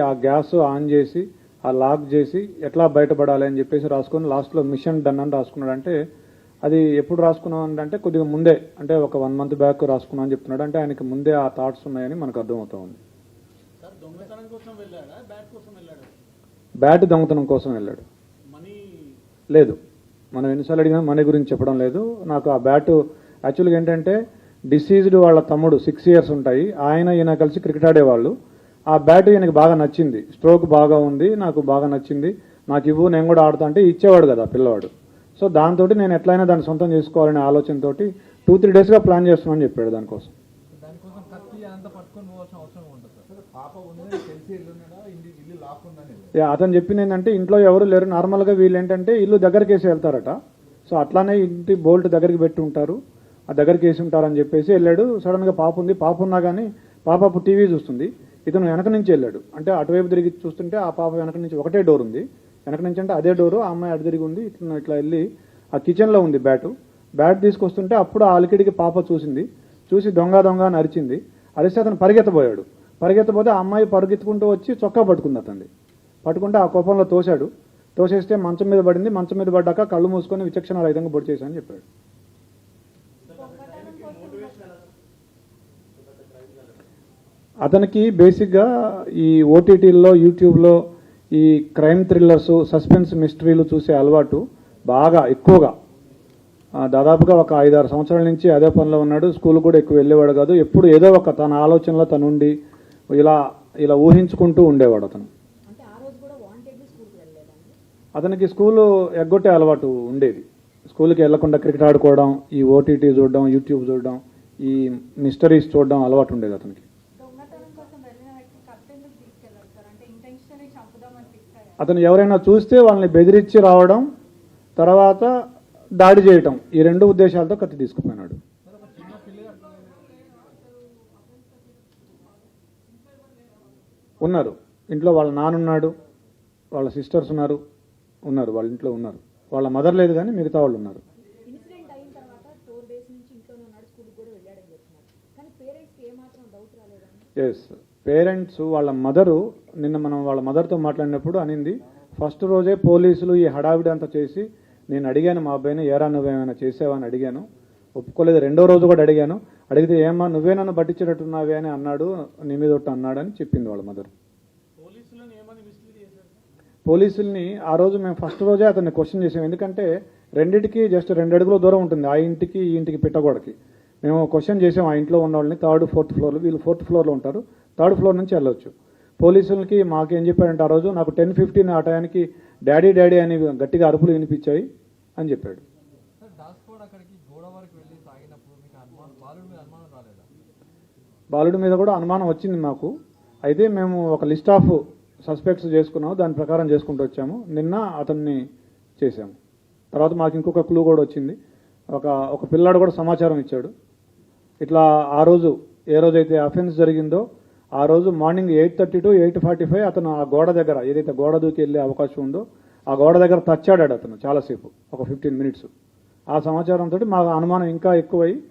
ఆ gas on చేసి ఆ లాక్ చేసి ఎట్లా బయటపడాలి అని చెప్పేసి రాసుకొని లాస్ట్లో మిషన్ డన్ అని రాసుకున్నాడు. అంటే అది ఎప్పుడు రాసుకున్నాం అంటే కొద్దిగా ముందే అంటే ఒక వన్ మంత్ బ్యాక్ రాసుకున్నాం అని చెప్తున్నాడు. అంటే ఆయనకి ముందే ఆ థాట్స్ ఉన్నాయని మనకు అర్థమవుతా ఉంది. బ్యాట్ దొంగతనం కోసం వెళ్ళాడు. లేదు. మనం ఎన్నిసార్లు అడిగినా మనీ గురించి చెప్పడం లేదు. నాకు ఆ బ్యాట్ యాక్చువల్గా ఏంటంటే డిసీజ్డ్ వాళ్ళ తమ్ముడు సిక్స్ ఇయర్స్ ఉంటాయి. ఆయన ఈయన కలిసి క్రికెట్ ఆడేవాళ్ళు. ఆ బ్యాట్ ఈయనకి బాగా నచ్చింది. స్ట్రోక్ బాగా ఉంది నాకు బాగా నచ్చింది. నాకు ఇవ్వు నేను కూడా ఆడుతా అంటే ఇచ్చేవాడు కదా ఆ పిల్లవాడు. సో దాంతో నేను ఎట్లయినా దాన్ని సొంతం చేసుకోవాలనే ఆలోచనతోటి టూ త్రీ డేస్గా ప్లాన్ చేస్తున్నాను చెప్పాడు దానికోసం. అతను చెప్పింది ఏంటంటే ఇంట్లో ఎవరు లేరు. నార్మల్గా వీళ్ళు ఏంటంటే ఇల్లు దగ్గరికి వేసి వెళ్తారట. సో అట్లానే ఇంటి బోల్ట్ దగ్గరికి పెట్టి ఉంటారు. ఆ దగ్గరికి వేసి ఉంటారని చెప్పేసి వెళ్ళాడు. సడన్గా పాప ఉంది. పాప ఉన్నా కానీ పాప అప్పుడు టీవీ చూస్తుంది. ఇతను వెనక నుంచి వెళ్ళాడు. అంటే అటువైపు తిరిగి చూస్తుంటే ఆ పాప వెనక నుంచి ఒకటే డోర్ ఉంది. వెనక నుంచి అంటే అదే డోరు ఆ అమ్మాయి అటు తిరిగి ఉంది. ఇట్లా ఇట్లా వెళ్ళి ఆ కిచెన్లో ఉంది బ్యాటు బ్యాట్ తీసుకొస్తుంటే అప్పుడు ఆ అలికిడికి పాప చూసింది. చూసి దొంగ దొంగ అని అరిచింది. అరిస్తే అతను పరిగెత్తబోయాడు. పరిగెత్తబోతే ఆ అమ్మాయి పరుగెత్తుకుంటూ వచ్చి చొక్కా పట్టుకుంది అతన్ని. పట్టుకుంటే ఆ కోపంలో తోశాడు. తోసేస్తే మంచం మీద పడింది. మంచం మీద పడ్డాక కళ్ళు మూసుకొని విచక్షణ రహితంగా పొడి చేశాను చెప్పాడు. అతనికి బేసిక్గా ఈ ఓటీటీల్లో యూట్యూబ్లో ఈ క్రైమ్ థ్రిల్లర్స్ సస్పెన్స్ మిస్టరీలు చూసే అలవాటు బాగా ఎక్కువగా. దాదాపుగా ఒక ఐదారు సంవత్సరాల నుంచి అదే పనిలో ఉన్నాడు. స్కూల్ కూడా ఎక్కువ వెళ్ళేవాడు కాదు. ఎప్పుడు ఏదో ఒక తన ఆలోచనలో తను ఉండి ఇలా ఇలా ఊహించుకుంటూ ఉండేవాడు అతను. అతనికి స్కూలు ఎగ్గొట్టే అలవాటు ఉండేది. స్కూల్కి వెళ్ళకుండా క్రికెట్ ఆడుకోవడం ఈ ఓటీటీ చూడడం యూట్యూబ్ చూడడం ఈ మిస్టరీస్ చూడడం అలవాటు ఉండేది అతనికి దొంగతనం కోసం వెళ్ళిన వ్యక్తి కత్తి ఎందుకు తీసుకెళ్ళారు సార్ అంటే ఇంటెన్షనల్ చంపుదామని ఫిక్స్ అయ్యారు అతను ఎవరైనా చూస్తే వాళ్ళని బెదిరించి రావడం తర్వాత దాడి చేయటం ఈ రెండు ఉద్దేశాలతో కత్తి తీసుకుపోయినాడు. ఉన్నారు. ఇంట్లో వాళ్ళ నాన్నున్నాడు వాళ్ళ సిస్టర్స్ ఉన్నారు ఉన్నారు వాళ్ళ ఇంట్లో ఉన్నారు. వాళ్ళ మదర్ లేదు కానీ మిగతా వాళ్ళు ఉన్నారు. ఎస్ పేరెంట్స్ వాళ్ళ మదరు నిన్న మనం వాళ్ళ మదర్తో మాట్లాడినప్పుడు అనింది ఫస్ట్ రోజే పోలీసులు ఈ హడావిడి అంతా చేసి నేను అడిగాను మా అబ్బాయిని ఏరా నువ్వేమైనా చేసావా? అని అడిగాను. ఒప్పుకోలేదు రెండో రోజు కూడా అడిగాను. అడిగితే ఏమ్మా నువ్వే నన్ను పట్టించేటట్టున్నావే? అని అన్నాడు నీ మీద ఒట్టు అన్నాడని చెప్పింది వాళ్ళ మదర్. పోలీసుల్ని ఆ రోజు మేము ఫస్ట్ రోజే అతన్ని క్వశ్చన్ చేసాం. ఎందుకంటే రెండిటికి జస్ట్ రెండు అడుగుల దూరం ఉంటుంది ఆ ఇంటికి ఈ ఇంటికి పిట్టగోడకి. మేము క్వశ్చన్ చేసాం ఆ ఇంట్లో ఉన్న వాళ్ళని థర్డ్ ఫోర్త్ ఫ్లోర్లో వీళ్ళు ఫోర్త్ ఫ్లోర్లో ఉంటారు. థర్డ్ ఫ్లోర్ నుంచి వెళ్ళొచ్చు. పోలీసులకి మాకేం చెప్పాడంటే ఆ రోజు నాకు టెన్ ఫిఫ్టీన్ ఆ టయానికి డాడీ డాడీ అని గట్టిగా అరుపులు వినిపించాయి అని చెప్పాడు. బాలుడి మీద కూడా అనుమానం వచ్చింది మాకు. అయితే మేము ఒక లిస్ట్ ఆఫ్ సస్పెక్ట్స్ చేసుకున్నాము దాని ప్రకారం చేసుకుంటూ వచ్చాము. నిన్న అతన్ని చేశాము. తర్వాత మాకు ఇంకొక క్లూ కూడా వచ్చింది. ఒక ఒక పిల్లాడు కూడా సమాచారం ఇచ్చాడు. ఇట్లా ఆ రోజు ఏ రోజైతే అఫెన్స్ జరిగిందో ఆ రోజు morning eight thirty to eight forty five అతను ఆ గోడ దగ్గర ఏదైతే గోడ దూకి వెళ్ళే అవకాశం ఉందో ఆ గోడ దగ్గర తచ్చాడాడు అతను చాలాసేపు ఒక ఫిఫ్టీన్ మినిట్స్ ఆ సమాచారంతో మా అనుమానం ఇంకా ఎక్కువై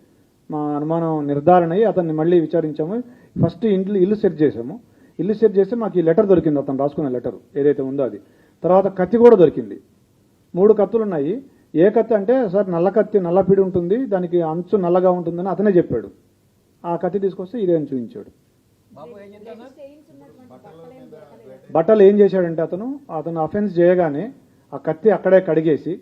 మా అనుమానం నిర్ధారణ అయ్యి అతన్ని మళ్ళీ విచారించాము. ఫస్ట్ ఇంట్లో ఇల్లు సెట్ చేసాము ఇల్లు సెట్ చేస్తే మాకు ఈ లెటర్ దొరికింది అతను రాసుకున్న లెటర్ ఏదైతే ఉందో అది. తర్వాత కత్తి కూడా దొరికింది. మూడు కత్తులు ఉన్నాయి. ఏ కత్తి అంటే సార్ నల్ల కత్తి నల్ల పిడి ఉంటుంది దానికి అంచు నల్లగా ఉంటుందని అతనే చెప్పాడు. ఆ కత్తి తీసుకొస్తే ఇదే అని చూపించాడు. బట్టలు ఏం బట్టలు ఏం చేశాడంటే అతను అతను అఫెన్స్ చేయగానే ఆ కత్తి అక్కడే కడిగేసి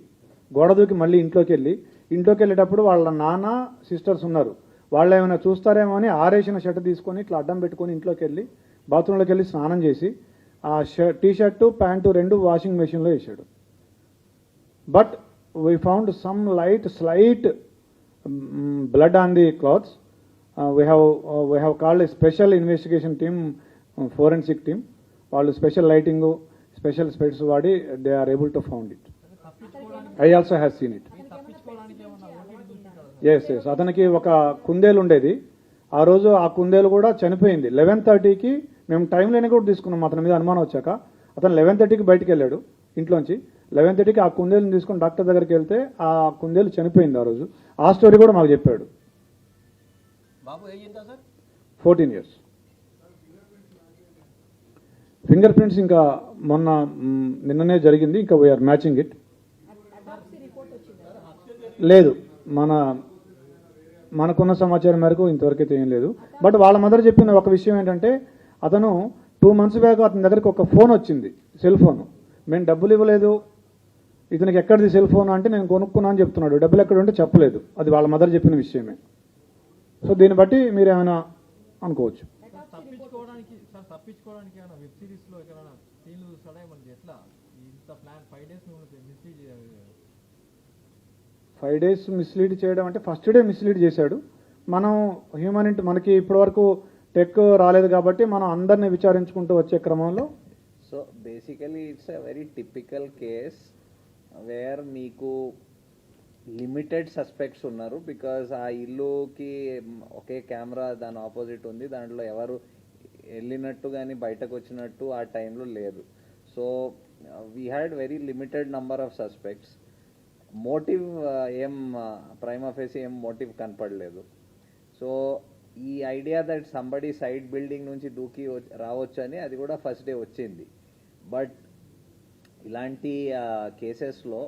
గోడ దూకి మళ్ళీ ఇంట్లోకి వెళ్ళి ఇంట్లోకి వెళ్ళేటప్పుడు వాళ్ళ నాన్న సిస్టర్స్ ఉన్నారు. వాళ్ళు ఏమైనా చూస్తారేమో అని ఆరేసిన షర్ట్ తీసుకొని ఇట్లా అడ్డం పెట్టుకొని ఇంట్లోకి వెళ్ళి బాత్రూంలోకి వెళ్ళి స్నానం చేసి ఆ షర్ట్ టీ షర్టు ప్యాంటు రెండు వాషింగ్ మెషిన్లో వేసాడు but we found some light slight blood on the clothes we have we have called special investigation team forensic team వాళ్ళు స్పెషల్ లైటింగ్ స్పెషల్ స్పెట్స్ వాడి they are able to found it I also have seen it yes yes అతనికి ఒక కుందేలు ఉండేది. ఆ రోజు ఆ కుందేలు కూడా చనిపోయింది. లెవెన్ థర్టీకి మేము టైం లేని కూడా తీసుకున్నాం. అతని మీద అనుమానం వచ్చాక. అతను లెవెన్ థర్టీకి బయటికి వెళ్ళాడు ఇంట్లోంచి. లెవెన్ థర్టీకి ఆ కుందేలుని తీసుకొని డాక్టర్ దగ్గరికి వెళ్తే ఆ కుందేలు చనిపోయింది ఆ రోజు. ఆ స్టోరీ కూడా మాకు చెప్పాడు. బాబు ఏజ్ ఎంత sir? Fourteen years. Finger prints ఇంకా మొన్న నిన్ననే జరిగింది ఇంకా వీఆర్ మ్యాచింగ్ ఇట్ లేదు మన మనకున్న సమాచారం మేరకు ఇంతవరకు అయితే ఏం లేదు. బట్ వాళ్ళ మదర్ చెప్పిన ఒక విషయం ఏంటంటే అతను టూ మంత్స్ బ్యాక్ అతని దగ్గరికి ఒక ఫోన్ వచ్చింది సెల్ ఫోన్. మేము డబ్బులు ఇవ్వలేదు ఇతనికి ఎక్కడిది సెల్ ఫోన్? అంటే నేను కొనుక్కున్నా అని చెప్తున్నాడు. డబ్బులు ఎక్కడ ఉంటే చెప్పలేదు. అది వాళ్ళ మదర్ చెప్పిన విషయమే. సో దీన్ని బట్టి మీరు ఏమైనా అనుకోవచ్చు five days mislead five days mislead చేయడం అంటే ఫస్ట్ డే మిస్లీడ్ చేశాడు. మనం హ్యూమన్ ఇంట్ మనకి ఇప్పటివరకు టెక్ రాలేదు కాబట్టి మనం అందరిని విచారించుకుంటూ వచ్చే క్రమంలో so basically it's a very typical case where మీకు లిమిటెడ్ సస్పెక్ట్స్ ఉన్నారు బికాజ్ ఆ ఇల్లుకి ఒకే కెమెరా దాని ఆపోజిట్ ఉంది. దాంట్లో ఎవరు వెళ్ళినట్టు కానీ బయటకు వచ్చినట్టు ఆ టైంలో లేదు. So we had very limited number of suspects motive ఏం ప్రైమ్ ఆఫీస్ ఏం మోటివ్ కనపడలేదు. సో ఈ idea that somebody side building నుంచి దూకి రావచ్చు అని అది కూడా ఫస్ట్ డే వచ్చింది. బట్ ఇలాంటి కేసెస్లో